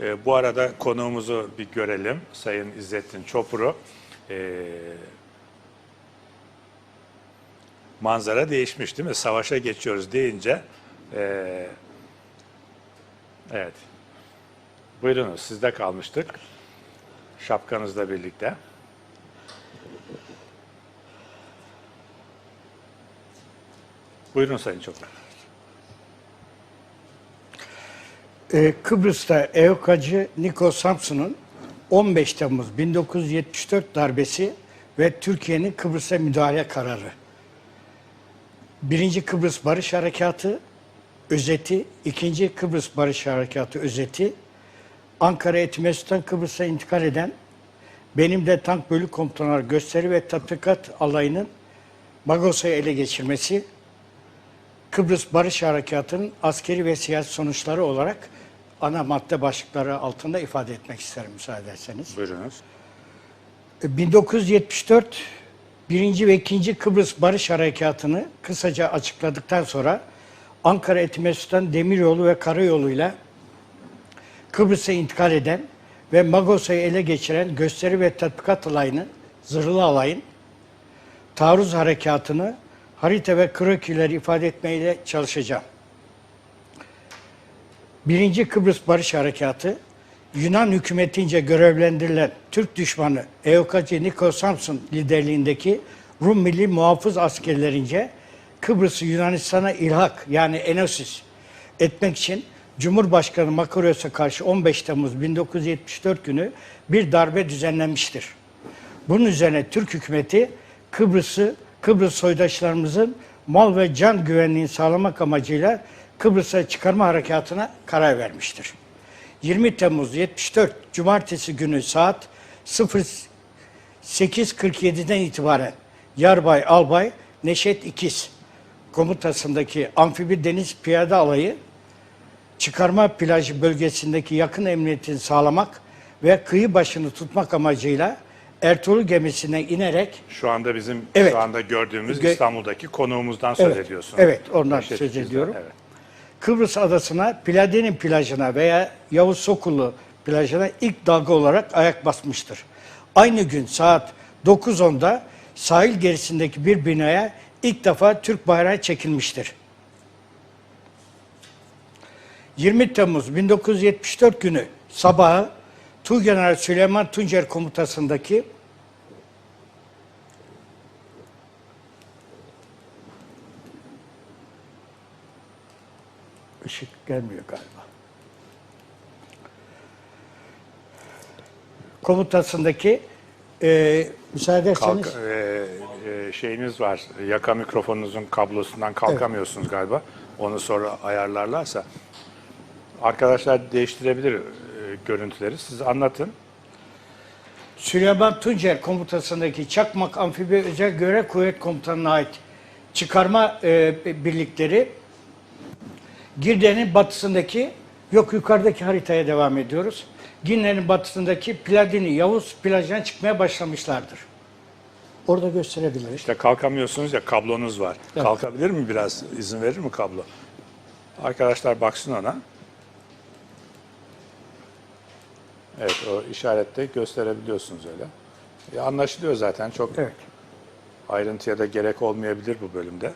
E, bu arada konuğumuzu bir görelim. Sayın İzzettin Çopur'u. E, manzara değişmiş değil mi? Savaşa geçiyoruz deyince. e, evet. Buyurunuz sizde kalmıştık. Şapkanızla birlikte. Buyurun Sayın Çopur. Ee, Kıbrıs'ta EOKACı Niko Samsun'un 15 Temmuz 1974 darbesi ve Türkiye'nin Kıbrıs'a müdahale kararı. Birinci Kıbrıs Barış Harekatı özeti, ikinci Kıbrıs Barış Harekatı özeti, Ankara Etimesut'tan Kıbrıs'a intikal eden benim de tank bölük komutanlar gösteri ve tatbikat alayının Magosa'yı ele geçirmesi, Kıbrıs Barış Harekatı'nın askeri ve siyasi sonuçları olarak ana madde başlıkları altında ifade etmek isterim müsaade ederseniz. Buyurunuz. 1974 1. ve 2. Kıbrıs Barış Harekatı'nı kısaca açıkladıktan sonra Ankara Etimesut'tan demiryolu ve karayoluyla Kıbrıs'a intikal eden ve Magosa'yı ele geçiren gösteri ve tatbikat alayının, zırhlı alayın taarruz harekatını harita ve krokileri ifade etmeyle çalışacağım. Birinci Kıbrıs Barış Harekatı, Yunan hükümetince görevlendirilen Türk düşmanı EOKACı Niko Samsun liderliğindeki Rum Milli Muhafız askerlerince Kıbrıs'ı Yunanistan'a ilhak yani enosis etmek için Cumhurbaşkanı Makaros'a karşı 15 Temmuz 1974 günü bir darbe düzenlenmiştir. Bunun üzerine Türk hükümeti Kıbrıs'ı, Kıbrıs soydaşlarımızın mal ve can güvenliğini sağlamak amacıyla Kıbrıs'a çıkarma harekatına karar vermiştir. 20 Temmuz 74 Cumartesi günü saat 08.47'den itibaren Yarbay Albay Neşet İkiz komutasındaki amfibi deniz piyade alayı çıkarma plajı bölgesindeki yakın emniyetini sağlamak ve kıyı başını tutmak amacıyla Ertuğrul gemisine inerek Şu anda bizim Evet. şu anda gördüğümüz Gö- İstanbul'daki konuğumuzdan söz Evet, ediyorsunuz. evet, ondan Neşet söz İkiz'den, ediyorum. Evet. Kıbrıs adasına Pladinin plajına veya Yavuz Sokulu plajına ilk dalga olarak ayak basmıştır. Aynı gün saat 9.10'da sahil gerisindeki bir binaya ilk defa Türk bayrağı çekilmiştir. 20 Temmuz 1974 günü sabahı Tuğgeneral Süleyman Tuncer komutasındaki ışık gelmiyor galiba. Komutasındaki e, müsaade ederseniz Kalk, e, e, şeyiniz var. Yaka mikrofonunuzun kablosundan kalkamıyorsunuz galiba. Onu sonra ayarlarlarsa. Arkadaşlar değiştirebilir görüntüleri. Siz anlatın. Süleyman Tuncer komutasındaki Çakmak Amfibi Özel Görev Kuvvet Komutanı'na ait çıkarma e, birlikleri Girne'nin batısındaki, yok yukarıdaki haritaya devam ediyoruz. Girne'nin batısındaki Pladini Yavuz plajına çıkmaya başlamışlardır. Orada gösterebiliriz. İşte kalkamıyorsunuz ya kablonuz var. Evet. Kalkabilir mi biraz? izin verir mi kablo? Arkadaşlar baksın ona. Evet o işarette gösterebiliyorsunuz öyle. E, anlaşılıyor zaten çok Evet. ayrıntıya da gerek olmayabilir bu bölümde.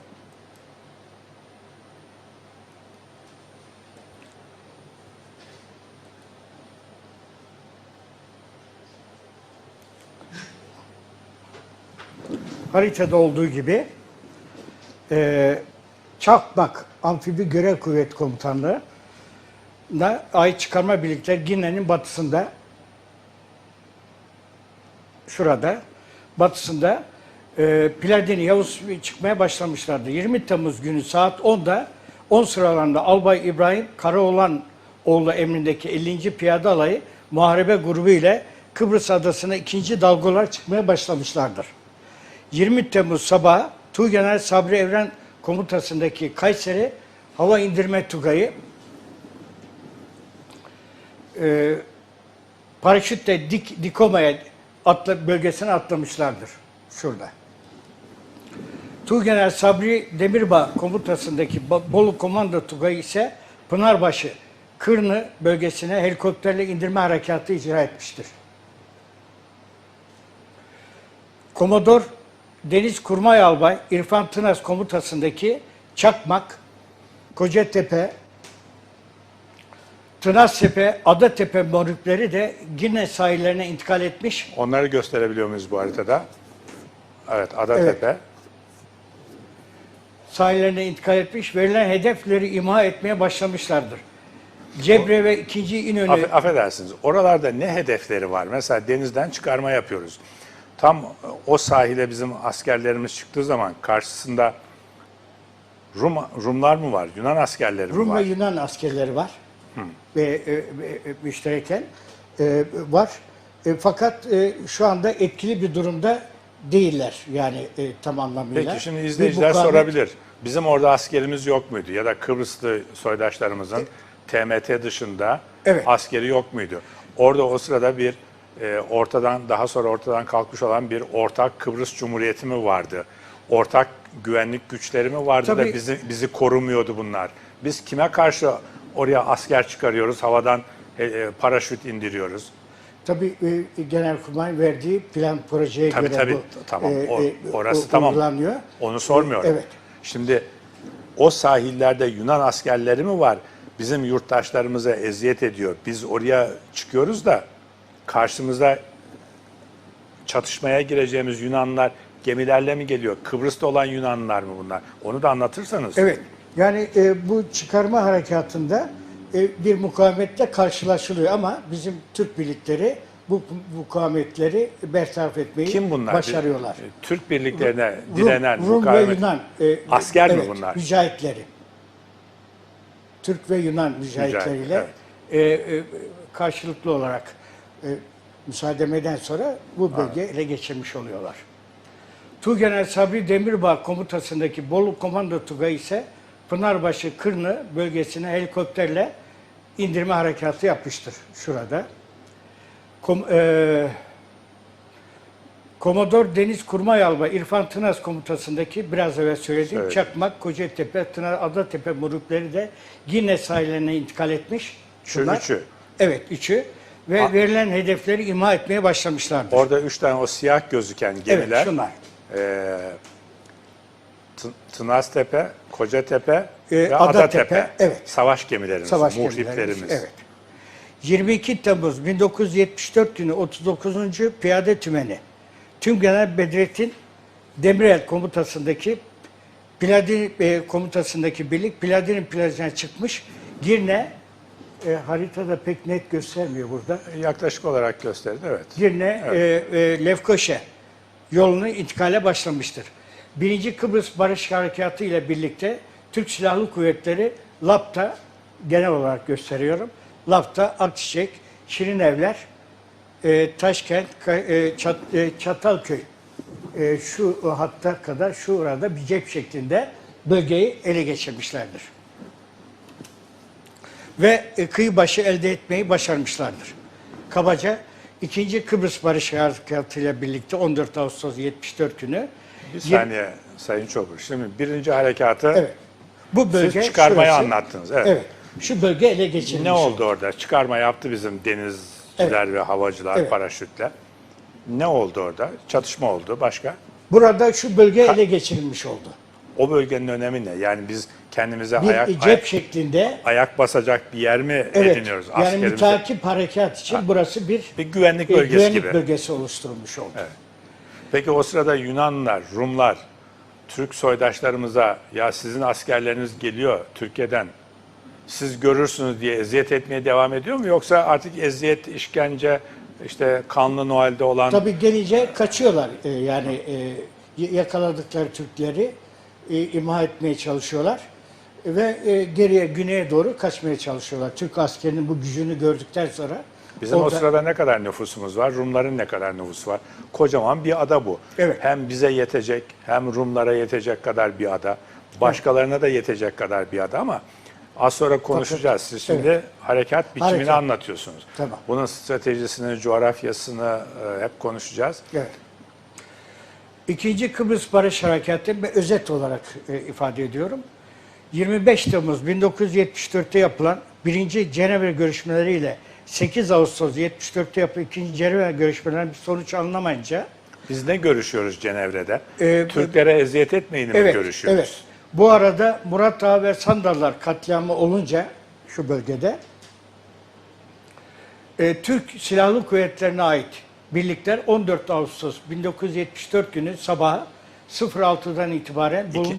haritada olduğu gibi e, Çakmak Amfibi Görev Kuvvet Komutanlığı da ait çıkarma birlikleri Gine'nin batısında şurada batısında e, Pladini Yavuz çıkmaya başlamışlardı. 20 Temmuz günü saat 10'da 10 sıralarında Albay İbrahim Karaoğlan oğlu emrindeki 50. Piyade Alayı muharebe grubu ile Kıbrıs adasına ikinci dalgalar çıkmaya başlamışlardır. 20 Temmuz sabahı Tuğgeneral Sabri Evren komutasındaki Kayseri Hava İndirme Tugayı e, paraşütle dik, Dikoma'ya atla, bölgesine atlamışlardır. Şurada. Tuğgeneral Sabri Demirbağ komutasındaki Bo- Bolu Komando Tugayı ise Pınarbaşı Kırnı bölgesine helikopterle indirme harekatı icra etmiştir. Komodor Deniz Kurmay Albay İrfan Tınaz komutasındaki Çakmak, Kocatepe, Tınaztepe, Adatepe morukleri de Gine sahillerine intikal etmiş. Onları gösterebiliyor muyuz bu haritada? Evet, Adatepe. Sahillerine intikal etmiş, verilen hedefleri imha etmeye başlamışlardır. Cebre ve 2. İnönü Aff- affedersiniz. Oralarda ne hedefleri var? Mesela denizden çıkarma yapıyoruz. Tam o sahile bizim askerlerimiz çıktığı zaman karşısında Rum Rumlar mı var? Yunan askerleri mi Rum var? ve Yunan askerleri var. Ve e, e, müştereken e, var. E, fakat e, şu anda etkili bir durumda değiller yani e, tam anlamıyla. Peki şimdi izleyiciler mukavemet- sorabilir. Bizim orada askerimiz yok muydu? Ya da Kıbrıslı soydaşlarımızın TMT dışında Evet. askeri yok muydu? Orada o sırada bir e, ortadan daha sonra ortadan kalkmış olan bir ortak Kıbrıs Cumhuriyeti mi vardı? Ortak güvenlik güçleri mi vardı Tabii. da bizi bizi korumuyordu bunlar? Biz kime karşı oraya asker çıkarıyoruz? Havadan e, e, paraşüt indiriyoruz. Tabii e, Genelkurmay verdiği plan projeye Tabii göre tabii bu tamam. O- e, orası o- tamam. uygulanıyor. Onu sormuyorum. Evet. Şimdi o sahillerde Yunan askerleri mi var? Bizim yurttaşlarımıza eziyet ediyor. Biz oraya çıkıyoruz da karşımıza çatışmaya gireceğimiz Yunanlar gemilerle mi geliyor? Kıbrıs'ta olan Yunanlar mı bunlar? Onu da anlatırsanız. Evet. Yani e, bu çıkarma harekatında e, bir mukavemetle karşılaşılıyor ama bizim Türk birlikleri bu mukavemetleri bertaraf etmeyi Kim bunlar? başarıyorlar. E, Türk birliklerine direnen Rum, ve mukavemet- Yunan e, Asker mi evet, bunlar? Mücahitleri. Türk ve Yunan mücahitleriyle evet. e, e, karşılıklı olarak e, müsaademeden sonra bu bölge ele geçirmiş oluyorlar. Tuğgeneral Sabri Demirbağ komutasındaki Bolu Komando Tugayı ise Pınarbaşı Kırnı bölgesine helikopterle indirme harekatı yapmıştır şurada. Kom, e, Komodor Deniz Kurmay Albay İrfan Tınaz komutasındaki biraz evvel söylediğim Evet. Çakmak, Kocatepe, Tınaz, Adatepe morukları da Gine sahillerine intikal etmiş. Şu Bunlar- üçü. Evet, üçü. Ve verilen hedefleri imha etmeye başlamışlardır. Orada üç tane o siyah gözüken gemiler. evet, şunlar. Tı- Tınaztepe, Kocatepe Ee, ve Adatepe, Adatepe. evet. Savaş gemilerimiz, Savaş muhriplerimiz. gemilerimiz, Evet. 22 Temmuz 1974 günü 39. Piyade Tümeni Tümgeneral Bedrettin Demirel komutasındaki Piladin e, komutasındaki birlik Piladin'in plajına çıkmış. Girne e, haritada pek net göstermiyor burada. Yaklaşık olarak gösterdi, evet. Girne e, e, Lefkoşe yolunu intikale başlamıştır. Birinci Kıbrıs Barış Harekatı ile birlikte Türk Silahlı Kuvvetleri LAP'ta genel olarak gösteriyorum. LAP'ta Akçiçek, Şirinevler, e, Taşkent, e, Çat- e, Çatalköy e, şu hatta kadar şu orada bir cep şeklinde bölgeyi ele geçirmişlerdir. Ve e, kıyı başı elde etmeyi başarmışlardır. Kabaca 2. Kıbrıs Barış Harekatı ile birlikte 14 Ağustos 74 günü Bir yir- saniye Sayın Çobur. Şimdi birinci harekatı Evet. Bu bölge siz çıkarmayı şurası. anlattınız. Evet. Evet. Şu bölge ele geçirilmiş. Ne oldu orada? Çıkarma yaptı bizim denizciler ve havacılar Evet. paraşütle. Ne oldu orada? Çatışma oldu. Başka? Burada şu bölge ele geçirilmiş oldu. O bölgenin önemi ne? Yani biz kendimize Bir ayak, cep ayak, şeklinde ayak basacak bir yer mi evet. ediniyoruz? Yani mütakip harekat için burası bir Bir güvenlik e, bölgesi güvenlik gibi. bölgesi oluşturulmuş oldu. Peki o sırada Yunanlılar, Rumlar, Türk soydaşlarımıza ya sizin askerleriniz geliyor Türkiye'den siz görürsünüz diye eziyet etmeye devam ediyor mu? Yoksa artık eziyet, işkence, işte kanlı Noel'de olan Tabii gelince kaçıyorlar. Ee, yani e, yakaladıkları Türkleri e, imha etmeye çalışıyorlar. Ve e, geriye, güneye doğru kaçmaya çalışıyorlar. Türk askerinin bu gücünü gördükten sonra Bizim o orada- sırada ne kadar nüfusumuz var? Rumların ne kadar nüfusu var? Kocaman bir ada bu. Evet. Hem bize yetecek, hem Rumlara yetecek kadar bir ada. Başkalarına da yetecek kadar bir ada ama az sonra konuşacağız. Siz şimdi harekat biçimini Harekat. anlatıyorsunuz. Tamam. Bunun stratejisini, coğrafyasını e, hep konuşacağız. Evet. İkinci Kıbrıs Barış Harekatı ve özet olarak e, ifade ediyorum. 25 Temmuz 1974'te yapılan birinci Cenevre görüşmeleriyle 8 Ağustos 74'te yapılan ikinci Cenevre görüşmelerinin bir sonuç alınamayınca Biz ne görüşüyoruz Cenevre'de? Ee, Türklere eziyet etmeyin mi Evet, görüşüyoruz? evet. Bu arada Murat Ağa ve Sandallar katliamı olunca şu bölgede e, Türk Silahlı Kuvvetlerine ait birlikler 14 Ağustos 1974 günü sabah 06'dan itibaren bulun-